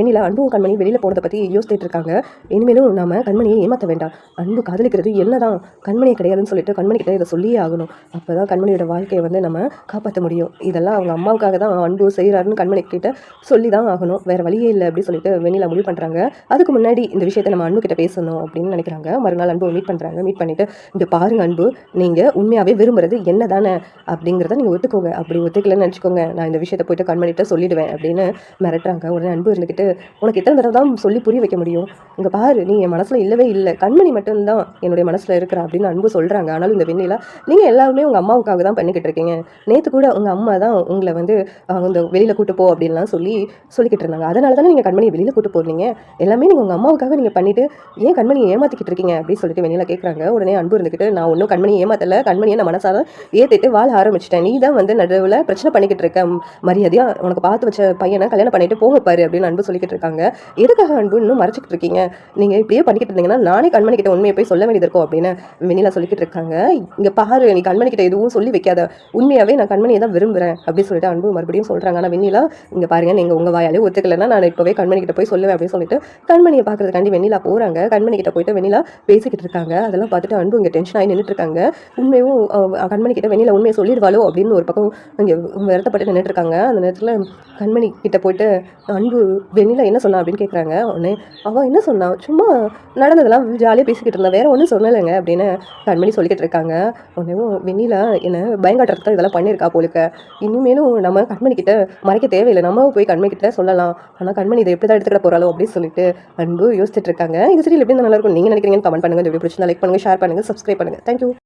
வெண்ணிலா அன்பும் கண்மணி வெளியில் போனதை பற்றி யோசித்துட்டு இருக்காங்க. இனிமேலும் நாம கண்மணியை ஏமாற்ற வேண்டாம். அன்பு காதலிக்கிறது என்னதான்? கண்மணியை கிடையாதுன்னு சொல்லிட்டு கண்மணி கிட்ட இதை சொல்லியே ஆகணும். அப்போ தான் கண்மணியோட வாழ்க்கையை வந்து நம்ம காப்பாற்ற முடியும். இதெல்லாம் அவங்க அம்மாவுக்காக தான் அன்பு செய்கிறாருன்னு கண்மணி கிட்ட சொல்லி தான் ஆகணும். வேறு வழியே இல்லை அப்படின்னு சொல்லிட்டு வெண்ணிலா முடிவு பண்ணுறாங்க அதுக்கு முன்னாடி இந்த விஷயத்தை நம்ம அன்பு கிட்ட பேசணும் அப்படின்னு நினைக்கிறாங்க. மறுநாள் அன்பு மீட் பண்ணுறாங்க மீட் பண்ணிட்டு இந்த பாருங்க அன்பு நீங்கள் உண்மையாகவே விரும்புறது என்ன தானே அப்படிங்கிறத நீங்கள் ஒத்துக்கோங்க. அப்படி ஒத்துக்கலன்னு நினச்சிக்கோங்க. நான் இந்த விஷயத்தை போயிட்டு கண்மணிகிட்ட சொல்லிடுவேன் அப்படின்னு மிரட்டுறாங்க. உடனே அன்பு இருந்துக்கிட்டு உனக்கு எத்தனை தடவை தான் சொல்லி புரிய வைக்க முடியும்? இங்கே பாரு நீ என் மனசில் இல்லவே இல்லை. கண்மணி மட்டும்தான் என்னுடைய மனசில் இருக்கிறா அப்படின்னு அன்பு சொல்கிறாங்க ஆனாலும் இந்த வெண்ணிலா நீங்கள் எல்லாருமே உங்கள் அம்மாவுக்காக தான் பண்ணிக்கிட்டு இருக்கீங்க. நேற்று கூட உங்கள் அம்மா தான் உங்களை வந்து இந்த வெளியில் கூட்டு போ அப்படின்லாம் சொல்லி சொல்லிக்கிட்டு இருந்தாங்க. அதனால தானே நீங்கள் கண்மணியை வெளியில் கூட்டு போறீங்க? எல்லாமே நீங்கள் உங்கள் அம்மாவுக்காக நீங்கள் பண்ணிட்டு ஏன் கண்மணியை ஏமாத்திக்கிட்டு இருக்கீங்க? அப்படின்னு சொல்லிட்டு வெண்ணில கேட்குறாங்க உடனே அன்பு இருந்துக்கிட்டு நான் ஒன்றும் கண்மணியை ஏமாத்தல. கண்மணியை நான் மனசார ஏற்றிட்டு வாழ ஆரம்பிச்சிட்டேன். நீ தான் வந்து நடுவில் பிரச்சனை பண்ணிக்கிட்டு இருக்க. மரியாதையாக மரியாதையா உனக்கு பார்த்து வச்ச பையனை கல்யாணம் பண்ணிட்டு போக பாரு அப்படின்னு அன்பு சொல்லிக்கிட்டு இருக்காங்க. எதுக்காக அன்பு இன்னும் மறைச்சிக்கிட்டு இருக்கீங்க? நீங்கள் இப்படியே பண்ணிக்கிட்டு இருந்தீங்கன்னா நானே கண்மணி கிட்ட உண்மையை போய் சொல்ல வேண்டியது இருக்கும் அப்படின்னு வெண்ணிலா சொல்லிக்கிட்டு இருக்காங்க. இங்கே பாரு நீ கண்மணி கிட்ட எதுவும் சொல்லி வைக்காத. உண்மையாகவே நான் கண்மணியை தான் விரும்புகிறேன் அப்படின்னு சொல்லிட்டு அன்பு மறுபடியும் சொல்கிறாங்க ஆனால் வெண்ணிலா இங்கே பாருங்க நீங்கள் உங்கள் வாயாலே ஒத்துக்கலைன்னா நான் இப்போவே கண்மணி கிட்ட போய் சொல்லுவேன் அப்படின்னு சொல்லிட்டு கண்மணியை பார்க்கறதுக்காண்டி வெண்ணிலா போகிறாங்க கண்மணி கிட்ட போயிட்டு வெண்ணிலா பேசிக்கிட்டு இருக்காங்க. அதெல்லாம் பார்த்துட்டு அன்பு இங்கே டென்ஷன் ஆகி நின்றுட்டு இருக்காங்க. உண்மையும் கண்மணி கிட்ட வெண்ணிலா உண்மையை சொல்லிடுவாளோ அப்படின்னு ஒரு பக்கம் இங்கே வருத்தப்பட்டு நின்றுட்டு இருக்காங்க. அந்த நேரத்தில் கண்மணி கிட்ட போயிட்டு அன்பு வெண்ணிலா என்ன சொன்னா அப்படின்னு கேட்குறாங்க உடனே அவள் என்ன சொன்னா? சும்மா நடந்ததெல்லாம் ஜாலியாக பேசிக்கிட்டு இருந்தா. வேற ஒன்றும் சொல்லலைங்க அப்படின்னு கண்மணி சொல்லிக்கிட்டு இருக்காங்க. உடனேவும் வெண்ணிலா என்ன பயங்காட்டுறதுக்கு இதெல்லாம் பண்ணியிருக்கா போலுக்க. இனிமேலும் நம்ம கண்மணி கிட்ட மறைக்க தேவையில்லை. நம்ம போய் கண்மணி கிட்ட சொல்லலாம். ஆனால் கண்மணி இதை எப்படி தான் எடுத்துக்கிட போறாளோ அப்படின்னு சொல்லிட்டு அன்பு யோசிச்சுட்டு இருக்காங்க. இது சரி எப்படி நல்லா இருக்கும்? நீங்கள் நினைக்கிறீங்கன்னு கமெண்ட் பண்ணுங்க. எப்படி வீடியோ பிடிச்சிருந்தா லைக் பண்ணுங்கள் ஷேர் பண்ணுங்கள் சப்ஸ்கிரைப் பண்ணுங்கள் தேங்க்யூ